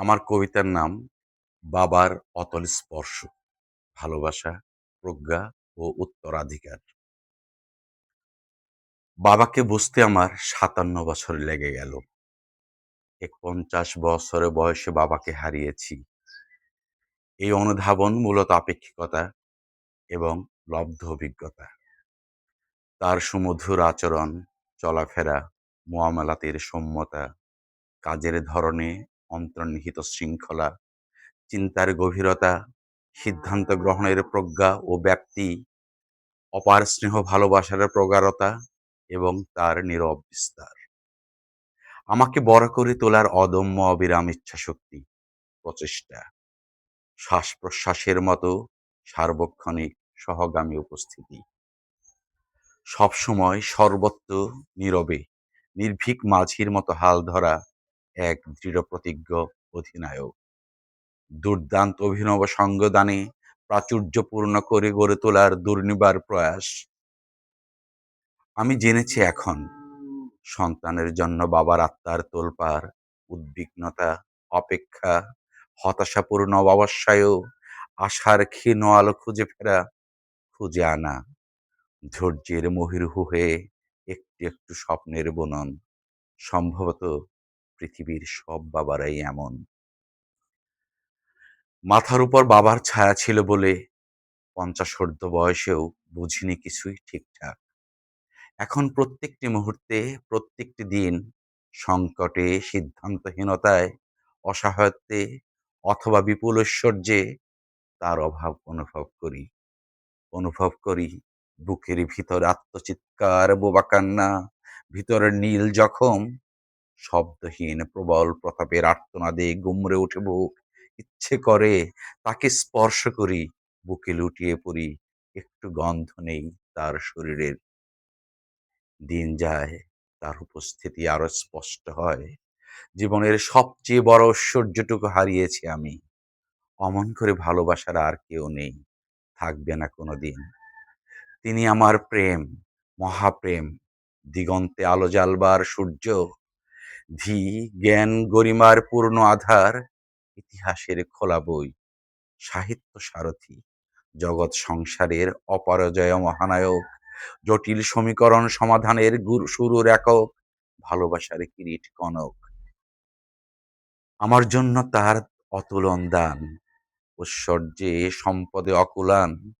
আমার কবিতার নাম বাবার অতল স্পর্শ, ভালোবাসা, প্রজ্ঞা ও উত্তরাধিকার। বাবাকে বুঝতে আমার সাতান্ন বছর লেগে গেল। এক পঞ্চাশ বছরে বয়সে বাবাকে হারিয়েছি। এই অনুধাবন মূলত আপেক্ষিকতা এবং লব্ধ অভিজ্ঞতা। তার সুমধুর আচরণ, চলাফেরা, মোয়ামেলাতের সম্যতা, কাজের ধরনে অন্তর্নিহিত শৃঙ্খলা, চিন্তার গভীরতা, সিদ্ধান্ত গ্রহণের প্রজ্ঞা ও ব্যাপ্তি অপার স্নেহ ভালোবাসার প্রগাঢ়তা এবং তার নীরব বিস্তার। আমাকে বড় করে তোলার অদম্য অবিরাম ইচ্ছা শক্তি প্রচেষ্টা শ্বাস প্রশ্বাসের মতো সার্বক্ষণিক সহগামী উপস্থিতি। সবসময় সর্বত্র নীরবে, নির্ভীক মাঝির মতো হাল ধরা এক দৃঢ় প্রতিজ্ঞ অধিনায়ক। দুর্দান্ত অভিনব সঙ্গদানে প্রাচুর্যপূর্ণ করে গড়ে তোলার দুর্নিবার প্রয়াস। আমি জেনেছি এখন, সন্তানের জন্য বাবার আত্মার তোলপার উদ্বিগ্নতা, অপেক্ষা, হতাশাপূর্ণ অবস্যায়ও আশার ক্ষীণ আলো খুঁজে ফেরা, খুঁজে আনা। ধৈর্যের মহিরুহু হয়ে একটু একটু স্বপ্নের বনন, সম্ভবত পৃথিবীর সব বাবারাই এমন। মাথার উপর বাবার ছায়া ছিল বলে পঞ্চাশোর্ধ বয়সেও বুঝিনি কিছুই ঠিকঠাক। এখন প্রত্যেকটি মুহূর্তে, প্রত্যেকটি দিন সংকটে, সিদ্ধান্তহীনতায়, অসহায়ত্বে অথবা বিপুল ঐশ্বর্যে তার অভাব অনুভব করি। অনুভব করি বুকের ভিতর আত্মচিৎকার, বোবা কান্না, ভিতরের নীল জখম শব্দহীন, প্রবল প্রতাপের আর্তনাদে গুমরে উঠে বুক। ইচ্ছে করে তাকে স্পর্শ করি, বুকে লুটিয়ে পড়ি, একটু গন্ধ নেই তার শরীরের। দিন যায়, তার উপস্থিতি আরও স্পষ্ট হয়। জীবনের সবচেয়ে বড় ঐশ্বর্যটুকু হারিয়েছি আমি। অমন করে ভালোবাসার আর কেউ নেই, থাকবে না কোনো দিন তিনি আমার প্রেম, মহাপ্রেম, দিগন্তে আলো জ্বালবার সূর্য ধি জ্ঞান, গরিমার পূর্ণ আধার, ইতিহাসের খোলা বই, সাহিত্য সারথি, জগৎ সংসারের অপরাজয় মহানায়ক, জটিল সমীকরণ সমাধানের গুরু শুরুর একক, ভালোবাসার কিরিট কনক। আমার জন্য তার অতুলন দান, ঐশ্বর্যে সম্পদে অকুলান,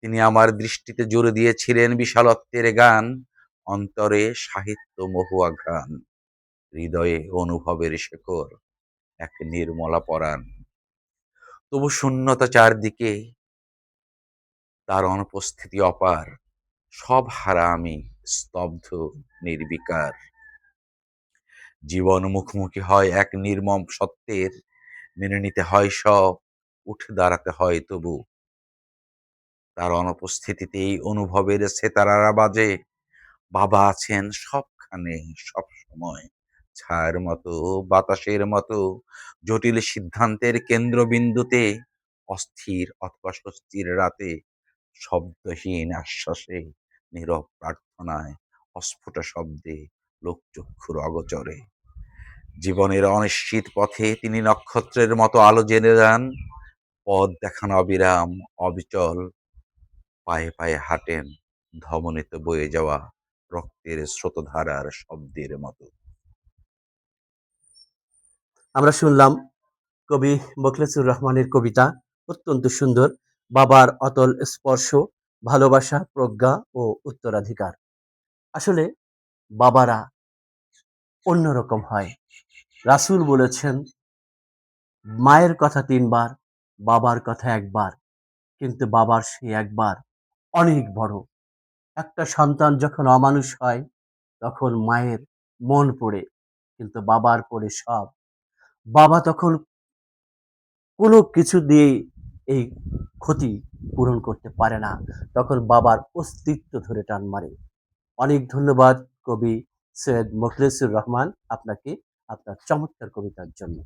তিনি আমার দৃষ্টিতে জুড়ে দিয়েছিলেন বিশালত্বের গান, অন্তরে সাহিত্য মহুয়া ঘ্রাণ। হৃদয়ে অনুভবের শেকর এক নির্মলা পরাণ। তবু শূন্যতা চারদিকে, তার অনুপস্থিতি অপার, সব হারা আমি স্তব্ধ, নির্বিকার। জীবন মুখোমুখি হয় এক নির্মম সত্যের, মেনে নিতে হয় সব, উঠে দাঁড়াতে হয় তবু। তার অনুপস্থিতিতেই অনুভবের সেতারারা বাজে, বাবা আছেন সবখানে সব সময় ছায়ার মতো, বাতাসের মতো, জটিল সিদ্ধান্তের কেন্দ্রবিন্দুতে, অস্থির অথবা স্বস্তির রাতে, শব্দহীন আশ্বাসে, নীরব প্রার্থনায়, অস্ফুট শব্দে, লোকচক্ষুর অগচরে। জীবনের অনিশ্চিত পথে তিনি নক্ষত্রের মতো আলো জেনে যান, পথ দেখান অবিরাম, অবিচল, পায়ে পায়ে হাঁটেন ধমনীতে বয়ে যাওয়া রক্তের স্রোতধারার শব্দের মতো। আমরা শুনলাম কবি মোখলেসুর রহমানের কবিতা, অত্যন্ত সুন্দর। বাবার অতল স্পর্শ, ভালোবাসা, প্রজ্ঞা ও উত্তরাধিকার। আসলে বাবারা অন্যরকম হয়। রাসূল বলেছেন, মায়ের কথা তিনবার, বাবার কথা একবার। কিন্তু বাবার সেই একবার অনেক বড়। একটা সন্তান যখন অমানুষ হয়, তখন মায়ের মন পড়ে, কিন্তু বাবার পড়ে সব। বাবা তখন কোনো কিছু দিয়ে এই ক্ষতি পূরণ করতে পারে না। তখন বাবার অস্তিত্ব ধরে টান মারে। অনেক ধন্যবাদ কবি সৈয়দ মোখলেসুর রহমান আপনাকে আপনার চমৎকার কবিতার জন্য।